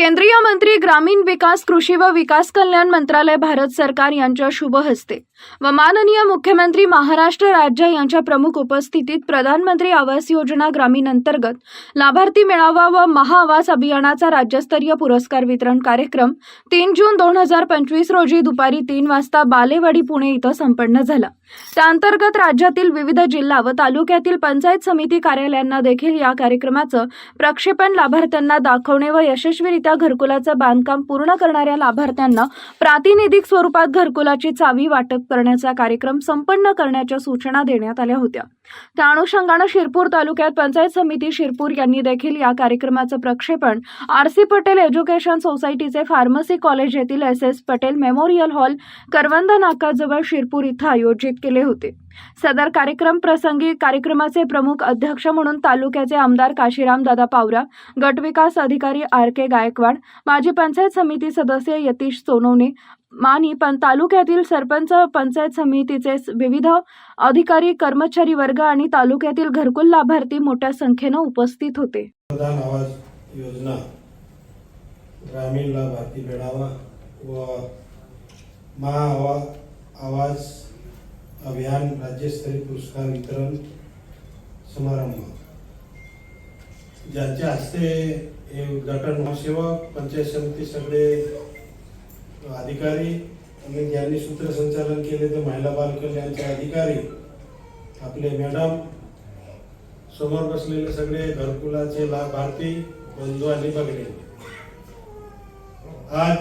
केंद्रीय मंत्री ग्रामीण विकास कृषी व विकास कल्याण मंत्रालय भारत सरकार यांच्या शुभ हस्ते व माननीय मुख्यमंत्री महाराष्ट्र राज्य यांच्या प्रमुख उपस्थितीत प्रधानमंत्री आवास योजना ग्रामीण अंतर्गत लाभार्थी मेळावा व महाआवास अभियानाचा राज्यस्तरीय पुरस्कार वितरण कार्यक्रम तीन जून दोन हजार पंचवीस रोजी दुपारी तीन वाजता बालेवाडी पुणे इथं संपन्न झाला. त्याअंतर्गत राज्यातील विविध जिल्हा व तालुक्यातील पंचायत समिती कार्यालयांना देखील या कार्यक्रमाचं प्रक्षेपण लाभार्थ्यांना दाखवणे व यशस्वीरित्या घरकुलाचं बांधकाम पूर्ण करणाऱ्या लाभार्थ्यांना प्रातिनिधिक स्वरूपात घरकुलाची चावी वाटप करण्याचा कार्यक्रम संपन्न करण्याच्या सूचना देण्यात आल्या होत्या. त्या अनुषंगानं शिरपूर तालुक्यात पंचायत समिती शिरपूर यांनी देखील या कार्यक्रमाचं प्रक्षेपण आर सी पटेल एज्युकेशन सोसायटीचे फार्मसी कॉलेज येथील S S Patel memorial hall Karvand नाकाजवळ Shirpur इथं आयोजित केले होते. सदर कार्यक्रम प्रसंगी कार्यक्रमाचे प्रमुख अध्यक्ष म्हणून तालुक्याचे आमदार काशीराम दादा पावरा गटविकास अधिकारी आर के गायकवाड माजी पंचायत समिती सदस्य यतीश सोनवणे मानी पण तालुक्यातील सरपंच पंचायत समितीचे विविध अधिकारी कर्मचारी वर्ग आणि तालुक्यातील घरकुल लाभार्थी मोठ्या संख्येनं उपस्थित होते. आवाज योजना ग्रामीण लाभार्थी मेळावा व महा आवाज अभियान राज्यस्तरीय पुरस्कार वितरण समारंभ. ज्यांच्या हस्ते हे उद्घाटन महासेवक पंचायत समिती सगळे अधिकारी आणि ज्यांनी सूत्रसंचालन केले ते महिला बालकल्याणचे अधिकारी आपले मॅडम समोर बसलेले सगळे घरकुलाचे लाभार्थी बंधू आणि भगिनी. आज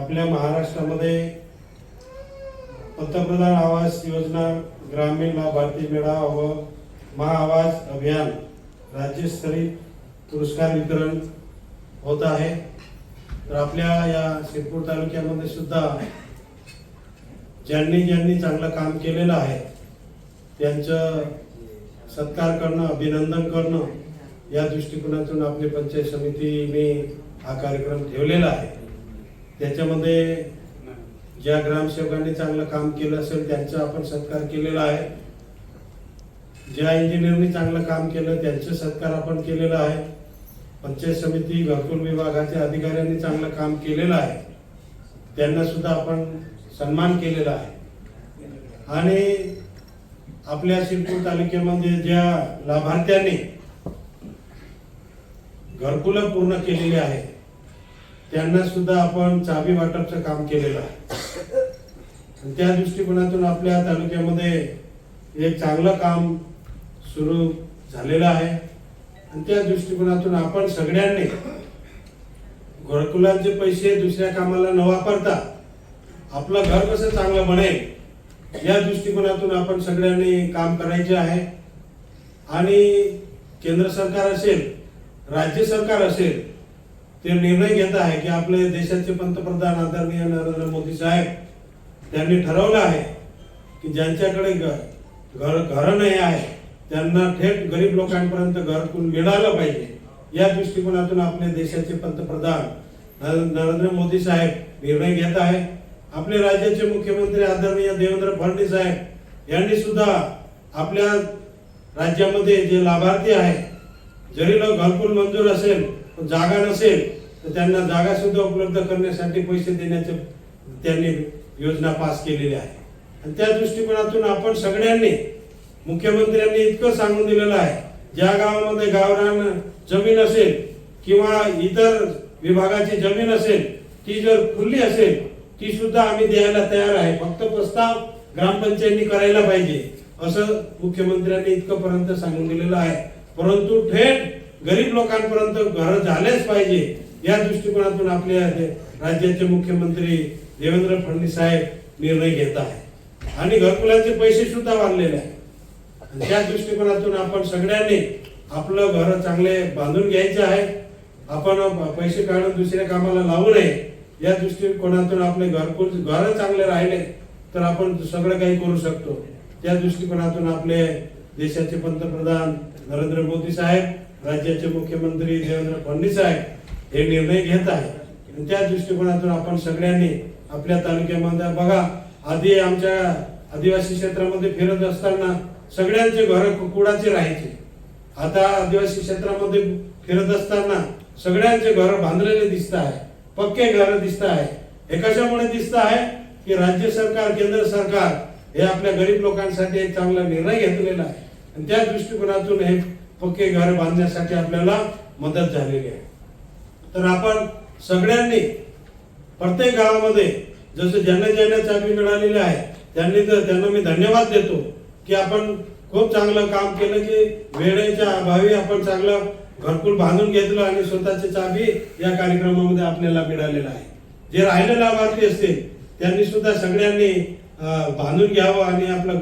आपल्या महाराष्ट्रामध्ये पंतप्रधान आवास योजना ग्रामीण लाभार्थी मेळावा व महाआवाज अभियान राज्यस्तरीय पुरस्कार वितरण होत आहे. तर आपल्या या शिरपूर तालुक्यामध्ये सुद्धा ज्यांनी ज्यांनी चांगलं काम केलेलं आहे त्यांचं सत्कार करणं अभिनंदन करणं या दृष्टिकोनातून आपली पंचायत समितीने हा कार्यक्रम ठेवलेला आहे. त्याच्यामध्ये ज्या ग्रामसेवकांनी चांगलं काम केलं असेल त्यांचा आपण सत्कार केलेला आहे. ज्या इंजिनिअरनी चांगलं काम केलं त्यांचा सत्कार आपण केलेला आहे. पंचायत समिती घरकुल विभागाच्या अधिकाऱ्यांनी चांगलं काम केलेलं आहे. त्यांना सुद्धा आपण सन्मान केलेला आहे. आणि आपल्या शिरपूर तालुक्यामध्ये ज्या लाभार्थ्यांनी घरकुलं पूर्ण केलेली आहे त्यांना सुद्धा आपण चाबी वाटपचं काम केलेलं आहे. त्या दृष्टिकोनातून आपल्या तालुक्यामध्ये एक चांगलं काम सुरू झालेलं आहे. आणि त्या दृष्टिकोनातून आपण सगळ्यांनी घरकुलांचे पैसे दुसऱ्या कामाला न वापरता आपलं घर कसं चांगलं बनेल या दृष्टिकोनातून आपण सगळ्यांनी काम करायचे आहे. आणि केंद्र सरकार असेल राज्य सरकार असेल ते निर्णय घेत आहे की आपले देशाचे पंतप्रधान आदरणीय नरेंद्र मोदी साहेब त्यांनी ठरवलं आहे की ज्यांच्याकडे घ- घर घर नाही आहे त्यांना थेट गरीब लोकांपर्यंत घरकुल मिळालं पाहिजे. या दृष्टिकोनातून आपल्या देशाचे पंतप्रधान नर- नरेंद्र मोदी साहेब निर्णय घेत आहे आपले राज्याचे मुख्यमंत्री आदरणीय देवेंद्र फडणवीस साहेब यांनी सुद्धा आपल्या राज्यामध्ये जे लाभार्थी आहे जरी लोक घरकुल मंजूर असेल पण जागा नसेल तर त्यांना जागा सुद्धा उपलब्ध करण्यासाठी पैसे देण्याचे त्यांनी योजना पास केलेली आहे. आणि त्या दृष्टिकोनातून आपण सगळ्यांनी मुख्यमंत्र्यांनी इतकं सांगून दिलेलं आहे ज्या गावामध्ये गावरान जमीन असेल किंवा इतर विभागाची जमीन असेल ती जर खुली असेल ती सुद्धा आम्ही द्यायला तयार आहे. फक्त प्रस्ताव ग्रामपंचायतनी करायला पाहिजे असं मुख्यमंत्र्यांनी इतकंपर्यंत सांगून दिलेलं आहे. परंतु थेट गरीब लोकांपर्यंत घर झालेच पाहिजे या दृष्टिकोनातून आपले राज्याचे मुख्यमंत्री देवेंद्र फडणवीस साहेब निर्णय घेत आहे आणि घरकुलाचे पैसे सुद्धा वाढलेले आहे त्या दृष्टिकोनातून आपण सगळ्यांनी आपलं घर चांगले बांधून घ्यायचं आहे. आपण पैसे काढून दुसऱ्या कामाला लावू नये. या दृष्टिकोनातून आपले घरकुल घर चांगले राहिले तर आपण सगळं काही करू शकतो. त्या दृष्टिकोनातून आपले देशाचे पंतप्रधान नरेंद्र मोदी साहेब राज्याचे मुख्यमंत्री देवेंद्र फडणवीस साहेब हे निर्णय घेत आहे त्या दृष्टिकोनातून आपण सगळ्यांनी आपल्या तालुक्यामध्ये बघा आधी आमच्या आदिवासी क्षेत्रामध्ये फिरत असताना सगळ्यांचे घर कुडाचे राहायचे. आता आदिवासी क्षेत्रामध्ये फिरत असताना सगळ्यांचे घर बांधलेले दिसत आहे पक्के घर दिसत आहे. हे कशामुळे दिसत आहे? की राज्य सरकार केंद्र सरकार हे आपल्या गरीब लोकांसाठी एक चांगला निर्णय घेतलेला आहे. आणि त्या दृष्टिकोनातून हे पक्के घर बांधण्यासाठी आपल्याला मदत झालेली आहे. तर आपण सगळ्यांनी प्रत्येक गावामध्ये जसं ज्यांना ज्यांना चाबी मिळालेली आहे त्यांनी तर त्यांना मी धन्यवाद देतो की आपण खूप चांगलं काम केलं की वेळेच्या अभावी आपण चांगलं घरकुल बांधून घेतलं आणि स्वतःची चाबी या कार्यक्रमामध्ये आपल्याला मिळालेलं आहे. जे राहिले लाभार्थी असतील त्यांनी सुद्धा सगळ्यांनी बांधून घ्यावं आणि आपलं